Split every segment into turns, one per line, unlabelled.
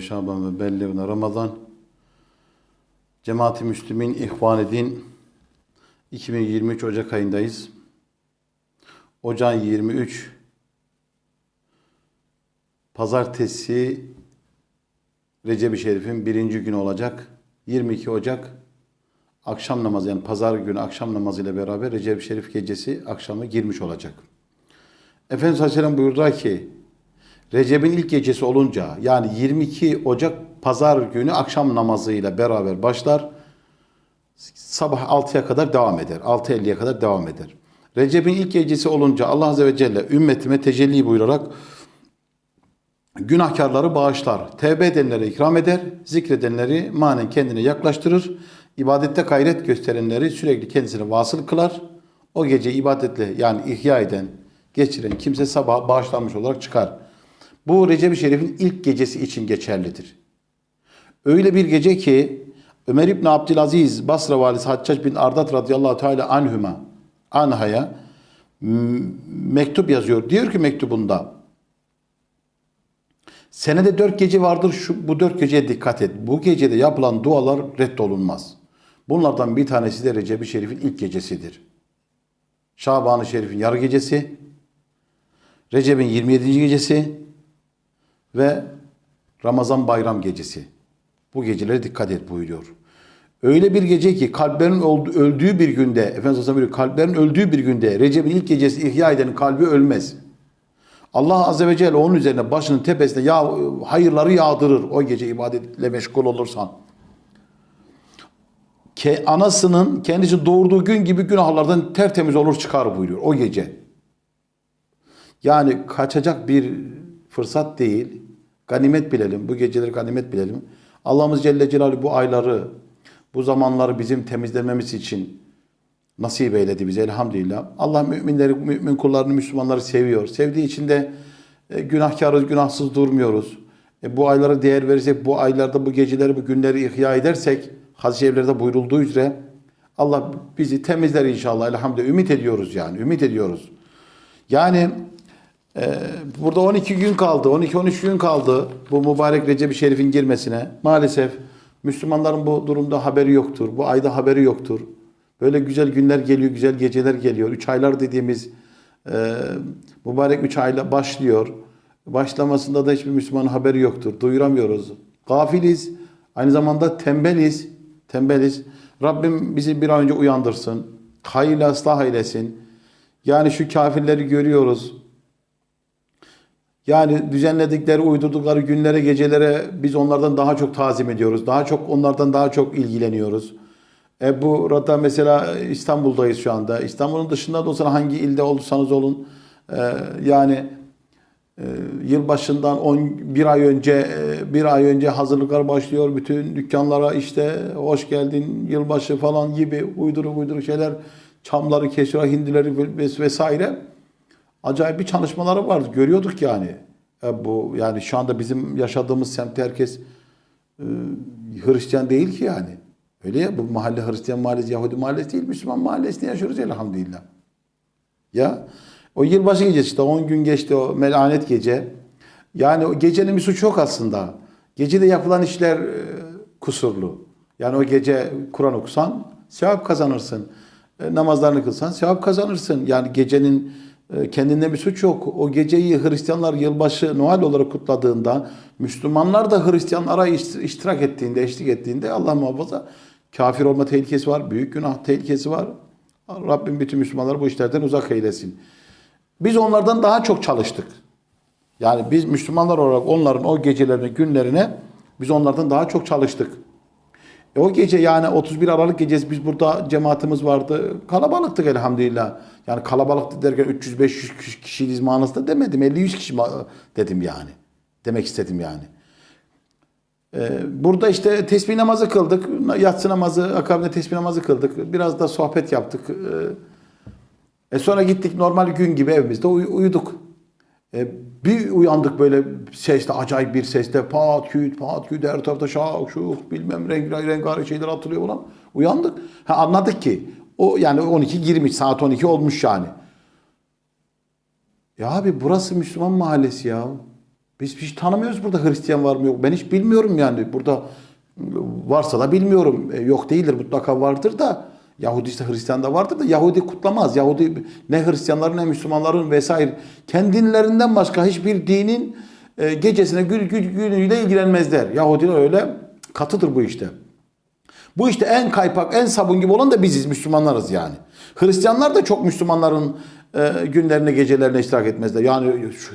Şaban ve Bellevne Ramazan Cemaati Müslümin İhvan Din 2023 Ocak ayındayız. Ocağın 23 Pazartesi Recep-i Şerif'in birinci günü olacak. 22 Ocak akşam namazı yani pazar günü akşam namazı ile beraber Recep-i Şerif gecesi akşamı girmiş olacak. Efendimiz Aleyhisselam buyurdu ki Recep'in ilk gecesi olunca yani 22 Ocak pazar günü akşam namazıyla beraber başlar. Sabah 6'ya kadar devam eder. 6.50'ye kadar devam eder. Recep'in ilk gecesi olunca Allah Azze ve Celle ümmetime tecelli buyurarak günahkarları bağışlar. Tevbe edenlere ikram eder. Zikredenleri manen kendine yaklaştırır. ibadette gayret gösterenleri sürekli kendisine vasıl kılar. O gece ibadetle yani ihya eden, geçiren kimse sabah bağışlanmış olarak çıkar. Bu Recep-i Şerif'in ilk gecesi için geçerlidir. Öyle bir gece ki Ömer İbni Abdülaziz Basra valisi Haccac bin Ardat radıyallahu teala anhüma anhaya mektup yazıyor. Diyor ki mektubunda senede dört gece vardır şu, bu dört geceye dikkat et. Bu gecede yapılan dualar reddolunmaz. Bunlardan bir tanesi de Recep-i Şerif'in ilk gecesidir. Şaban-ı Şerif'in yarı gecesi, Recep'in 27. gecesi ve Ramazan bayram gecesi. Bu gecelere dikkat et buyuruyor. Öyle bir gece ki kalplerin öldüğü bir günde, Efendimiz Aleyhisselam buyuruyor, kalplerin öldüğü bir günde Recep'in ilk gecesi ihya edenin kalbi ölmez. Allah Azze ve Celle onun üzerine başının tepesine ya, hayırları yağdırır o gece ibadetle meşgul olursan. Ke, anasının kendisi doğurduğu gün gibi günahlardan tertemiz olur çıkar buyuruyor o gece. Yani kaçacak bir fırsat değil. Ganimet bilelim. Bu geceleri ganimet bilelim. Allah'ımız Celle Celaluhu bu ayları, bu zamanları bizim temizlememiz için nasip eyledi bize elhamdülillah. Allah müminleri, mümin kullarını, Müslümanları seviyor. Sevdiği için de e, günahkarız, günahsız durmuyoruz. E, bu aylara değer verirsek, bu aylarda bu geceleri, bu günleri ihya edersek, hadis-i şeriflerde buyurulduğu üzere Allah bizi temizler inşallah. Elhamdülillah. Ümit ediyoruz yani. Ümit ediyoruz. Yani burada 12 gün kaldı, 12-13 gün kaldı bu mübarek Recep-i Şerif'in girmesine. Maalesef Müslümanların bu durumda haberi yoktur. Bu ayda haberi yoktur. Böyle güzel günler geliyor, güzel geceler geliyor. Üç aylar dediğimiz e, mübarek üç ayla başlıyor. Başlamasında da hiçbir Müslümanın haberi yoktur. Duyuramıyoruz. Gafiliz. Aynı zamanda tembeliz. Tembeliz. Rabbim bizi bir an önce uyandırsın. Hayırla ıslah eylesin. Yani şu kafirleri görüyoruz. Yani düzenledikleri, uydurdukları günlere, gecelere biz onlardan daha çok tazim ediyoruz. Daha çok onlardan daha çok ilgileniyoruz. E bu rata mesela İstanbul'dayız şu anda. İstanbul'un dışında da olsa hangi ilde olursanız olun e, yani e, yılbaşından 10 bir ay önce e, bir ay önce hazırlıklar başlıyor. Bütün dükkanlara işte hoş geldin yılbaşı falan gibi uyduruk uyduruk şeyler çamları kesiyor, hindileri ves- vesaire acayip bir çalışmaları vardı. Görüyorduk yani. E bu yani şu anda bizim yaşadığımız semtte herkes e, Hristiyan değil ki yani. Öyle ya bu mahalle Hristiyan mahallesi, Yahudi mahallesi değil. Müslüman mahallesinde yaşıyoruz elhamdülillah. Ya o yılbaşı gecesi işte 10 gün geçti o melanet gece. Yani o gecenin bir suçu yok aslında. Gecede yapılan işler e, kusurlu. Yani o gece Kur'an okusan sevap kazanırsın. E, namazlarını kılsan sevap kazanırsın. Yani gecenin kendinde bir suç yok. O geceyi Hristiyanlar yılbaşı Noel olarak kutladığında, Müslümanlar da Hristiyanlara iş- iştirak ettiğinde, eşlik ettiğinde Allah muhafaza kafir olma tehlikesi var, büyük günah tehlikesi var. Rabbim bütün Müslümanları bu işlerden uzak eylesin. Biz onlardan daha çok çalıştık. Yani biz Müslümanlar olarak onların o gecelerine, günlerine biz onlardan daha çok çalıştık. E o gece yani 31 Aralık gecesi biz burada cemaatimiz vardı. Kalabalıktık elhamdülillah. Yani kalabalık derken 300-500 kişiyiz manasında demedim. 50-100 kişi dedim yani. Demek istedim yani. Ee, burada işte tesbih namazı kıldık. Yatsı namazı, akabinde tesbih namazı kıldık. Biraz da sohbet yaptık. Ee, e sonra gittik normal gün gibi evimizde uy- uyuduk. E, bir uyandık böyle sesle, acayip bir sesle pat küt pat küt her tarafta şak şuk bilmem renk rengarenk şeyler atılıyor falan. Uyandık. Ha, anladık ki o yani 12 girmiş saat 12 olmuş yani. Ya abi burası Müslüman mahallesi ya. Biz hiç tanımıyoruz burada Hristiyan var mı yok. Ben hiç bilmiyorum yani. Burada varsa da bilmiyorum. E, Yok değildir mutlaka vardır da. Yahudi ise Hristiyan da vardır da Yahudi kutlamaz. Yahudi ne Hristiyanların ne Müslümanların vesaire kendilerinden başka hiçbir dinin e, gecesine gül, gül, günüyle ilgilenmezler. Yahudiler öyle katıdır bu işte. Bu işte en kaypak, en sabun gibi olan da biziz, Müslümanlarız yani. Hristiyanlar da çok Müslümanların e, günlerine, gecelerine iştirak etmezler. Yani şu,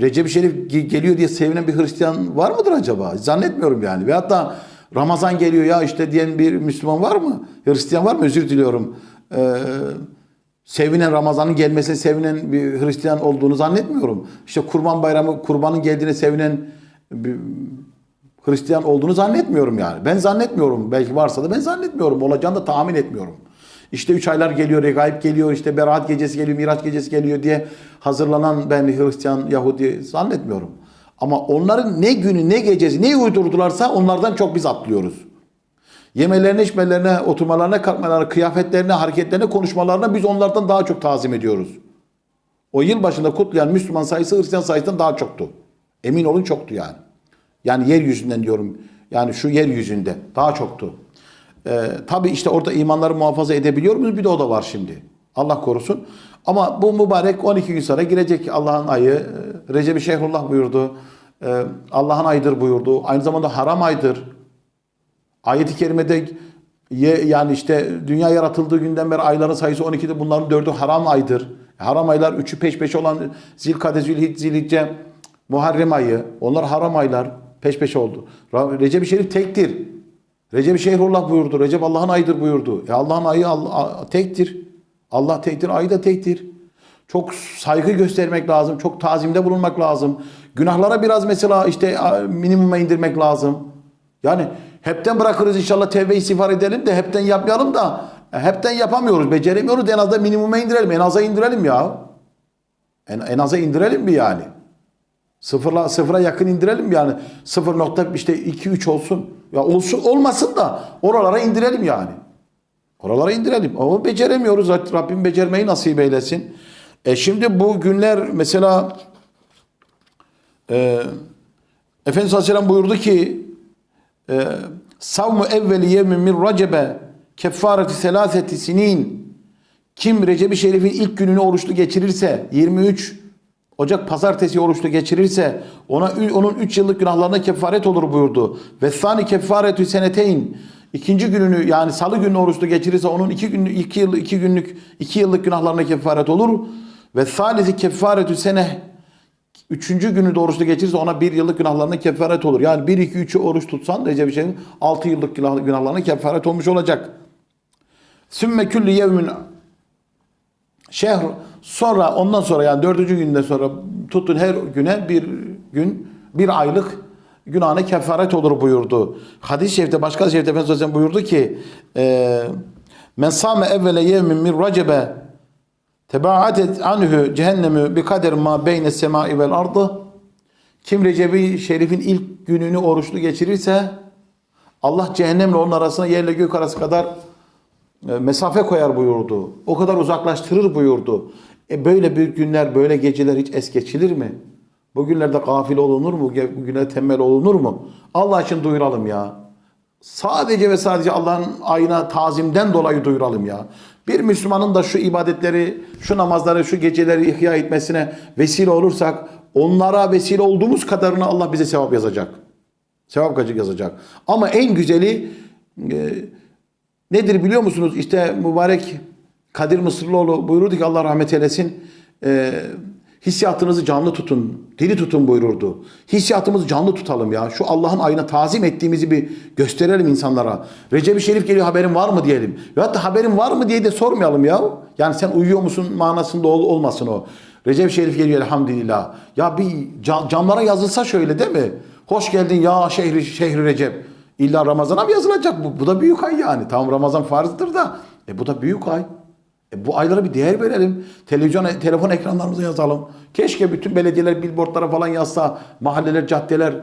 Recep-i Şerif ge- geliyor diye sevinen bir Hristiyan var mıdır acaba? Zannetmiyorum yani. Ve hatta Ramazan geliyor ya işte diyen bir Müslüman var mı? Hristiyan var mı? Özür diliyorum. Ee, sevinen Ramazan'ın gelmesine sevinen bir Hristiyan olduğunu zannetmiyorum. İşte Kurban Bayramı, kurbanın geldiğine sevinen bir Hristiyan olduğunu zannetmiyorum yani. Ben zannetmiyorum. Belki varsa da ben zannetmiyorum. Olacağını da tahmin etmiyorum. İşte üç aylar geliyor, regaib geliyor, işte Berat gecesi geliyor, Miraç gecesi geliyor diye hazırlanan ben Hristiyan, Yahudi zannetmiyorum. Ama onların ne günü, ne gecesi, neyi uydurdularsa onlardan çok biz atlıyoruz. Yemelerine, içmelerine, oturmalarına, kalkmalarına, kıyafetlerine, hareketlerine, konuşmalarına biz onlardan daha çok tazim ediyoruz. O yıl başında kutlayan Müslüman sayısı Hristiyan sayısından daha çoktu. Emin olun çoktu yani. Yani yeryüzünden diyorum. Yani şu yeryüzünde daha çoktu. Ee, tabii işte orada imanları muhafaza edebiliyor muyuz? Bir de o da var şimdi. Allah korusun. Ama bu mübarek 12 gün sonra girecek Allah'ın ayı. Recep-i Şeyhullah buyurdu. Ee, Allah'ın ayıdır buyurdu. Aynı zamanda haram aydır. Ayet-i kerimede yani işte dünya yaratıldığı günden beri ayların sayısı 12'de bunların 4'ü haram aydır. Haram aylar 3'ü peş peşe olan Zilkade, Zülhicce, Zilhicce, Muharrem ayı. Onlar haram aylar. Peş peşe oldu. Recep-i Şerif tektir. Recep-i Şehrullah buyurdu. Recep Allah'ın ayıdır buyurdu. E Allah'ın ayı Allah, tektir. Allah tektir, ayı da tektir. Çok saygı göstermek lazım. Çok tazimde bulunmak lazım. Günahlara biraz mesela işte minimuma indirmek lazım. Yani hepten bırakırız inşallah tevbe istiğfar edelim de hepten yapmayalım da e, hepten yapamıyoruz, beceremiyoruz. En azından minimuma indirelim. En aza indirelim ya. En, en aza indirelim bir yani. Sıfırla, sıfıra yakın indirelim yani. Sıfır nokta işte 2-3 olsun. Ya olsun olmasın da oralara indirelim yani. Oralara indirelim. Ama beceremiyoruz. Rabbim becermeyi nasip eylesin. E şimdi bu günler mesela e, Efendimiz Aleyhisselam buyurdu ki e, savmu evveli yevmin min recebe keffareti selaseti sinin kim Recep-i Şerif'in ilk gününü oruçlu geçirirse 23 Ocak pazartesi oruçlu geçirirse ona onun 3 yıllık günahlarına kefaret olur buyurdu. Ve sani kefaretü seneteyn ikinci gününü yani salı günü oruçlu geçirirse onun 2 günlük 2 yıl 2 günlük 2 yıllık günahlarına kefaret olur. Ve salisi kefaretü sene Üçüncü günü de oruçlu geçirirse ona bir yıllık günahlarına kefaret olur. Yani 1, 2, 3'ü oruç tutsan Recep-i Şerif'in 6 yıllık günah- günahlarına kefaret olmuş olacak. Sümme külli yevmin şehr sonra ondan sonra yani dördüncü günden sonra tutun her güne bir gün bir aylık günahına kefaret olur buyurdu. Hadis-i şerifte başka şerifte Efendimiz buyurdu ki e, men same evvele yevmin min recebe tebaatet anhu cehennemi bi kader ma beyne semai vel ardı kim Recep-i Şerif'in ilk gününü oruçlu geçirirse Allah cehennemle onun arasına yerle gök arası kadar e, mesafe koyar buyurdu. O kadar uzaklaştırır buyurdu. E böyle bir günler, böyle geceler hiç es geçilir mi? Bu günlerde gafil olunur mu? Bu günlerde tembel olunur mu? Allah için duyuralım ya. Sadece ve sadece Allah'ın ayına tazimden dolayı duyuralım ya. Bir Müslümanın da şu ibadetleri, şu namazları, şu geceleri ihya etmesine vesile olursak onlara vesile olduğumuz kadarını Allah bize sevap yazacak. Sevap gacık yazacak. Ama en güzeli e, nedir biliyor musunuz? İşte mübarek Kadir Mısırlıoğlu buyurdu ki Allah rahmet eylesin. E, hissiyatınızı canlı tutun, diri tutun buyururdu. Hissiyatımızı canlı tutalım ya. Şu Allah'ın ayına tazim ettiğimizi bir gösterelim insanlara. Recep-i Şerif geliyor haberin var mı diyelim. Ve hatta haberin var mı diye de sormayalım ya. Yani sen uyuyor musun manasında ol, olmasın o. Recep-i Şerif geliyor elhamdülillah. Ya bir cam- camlara yazılsa şöyle değil mi? Hoş geldin ya şehri, şehri Recep. İlla Ramazan'a mı yazılacak bu? Bu da büyük ay yani. Tam Ramazan farzdır da. E bu da büyük ay. E bu aylara bir değer verelim. Televizyon, telefon ekranlarımıza yazalım. Keşke bütün belediyeler billboardlara falan yazsa, mahalleler, caddeler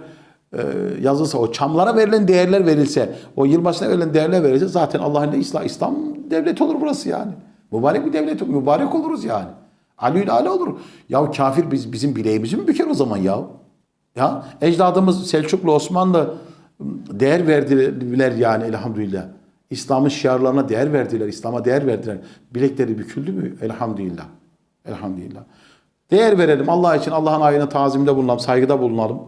e, yazılsa, o çamlara verilen değerler verilse, o yılbaşına verilen değerler verilse zaten Allah'ın İslam, İslam devleti olur burası yani. Mübarek bir devlet, mübarek oluruz yani. Alül ala olur. Ya kafir biz, bizim bileğimizi mi büker o zaman ya? Ya ecdadımız Selçuklu Osmanlı değer verdiler yani elhamdülillah. İslam'ın şiarlarına değer verdiler, İslam'a değer verdiler. Bilekleri büküldü mü? Elhamdülillah. Elhamdülillah. Değer verelim Allah için Allah'ın ayına tazimde bulunalım, saygıda bulunalım.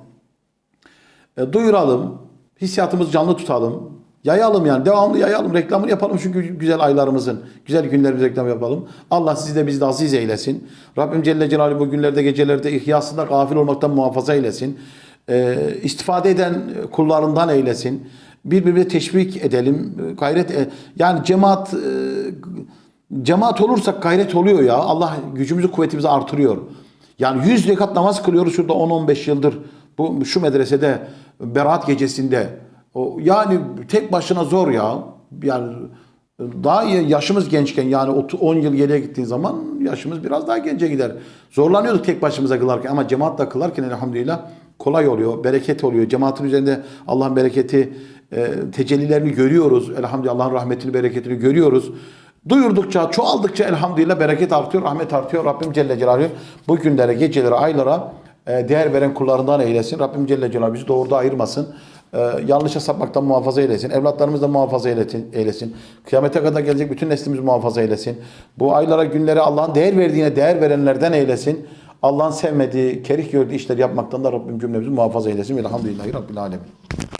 E, duyuralım, hissiyatımızı canlı tutalım. Yayalım yani devamlı yayalım, reklamını yapalım çünkü güzel aylarımızın, güzel günlerimizin reklam yapalım. Allah sizi de bizi de aziz eylesin. Rabbim Celle Celaluhu bu günlerde gecelerde ihyasında gafil olmaktan muhafaza eylesin. E, istifade eden kullarından eylesin. Birbirine teşvik edelim, gayret e- yani cemaat e, cemaat olursak gayret oluyor ya. Allah gücümüzü kuvvetimizi artırıyor. Yani 100 rekat namaz kılıyoruz şurada 10-15 yıldır. Bu şu medresede Berat gecesinde. O yani tek başına zor ya. Yani daha yaşımız gençken yani 30 10 yıl geriye gittiğin zaman yaşımız biraz daha gence gider. Zorlanıyorduk tek başımıza kılarken ama cemaatle kılarken elhamdülillah kolay oluyor, bereket oluyor. Cemaatin üzerinde Allah'ın bereketi, e, tecellilerini görüyoruz. Elhamdülillah Allah'ın rahmetini, bereketini görüyoruz. Duyurdukça, çoğaldıkça elhamdülillah bereket artıyor, rahmet artıyor. Rabbim Celle Celaluhu bu günlere, gecelere, aylara e, değer veren kullarından eylesin. Rabbim Celle Celaluhu bizi doğruda ayırmasın. E, yanlışa sapmaktan muhafaza eylesin. Evlatlarımızı da muhafaza eylesin. Kıyamete kadar gelecek bütün neslimizi muhafaza eylesin. Bu aylara, günlere Allah'ın değer verdiğine değer verenlerden eylesin. Allah'ın sevmediği, kerih gördüğü işler yapmaktan da Rabbim cümlemizi muhafaza eylesin. Velhamdülillahi Rabbil Alemin.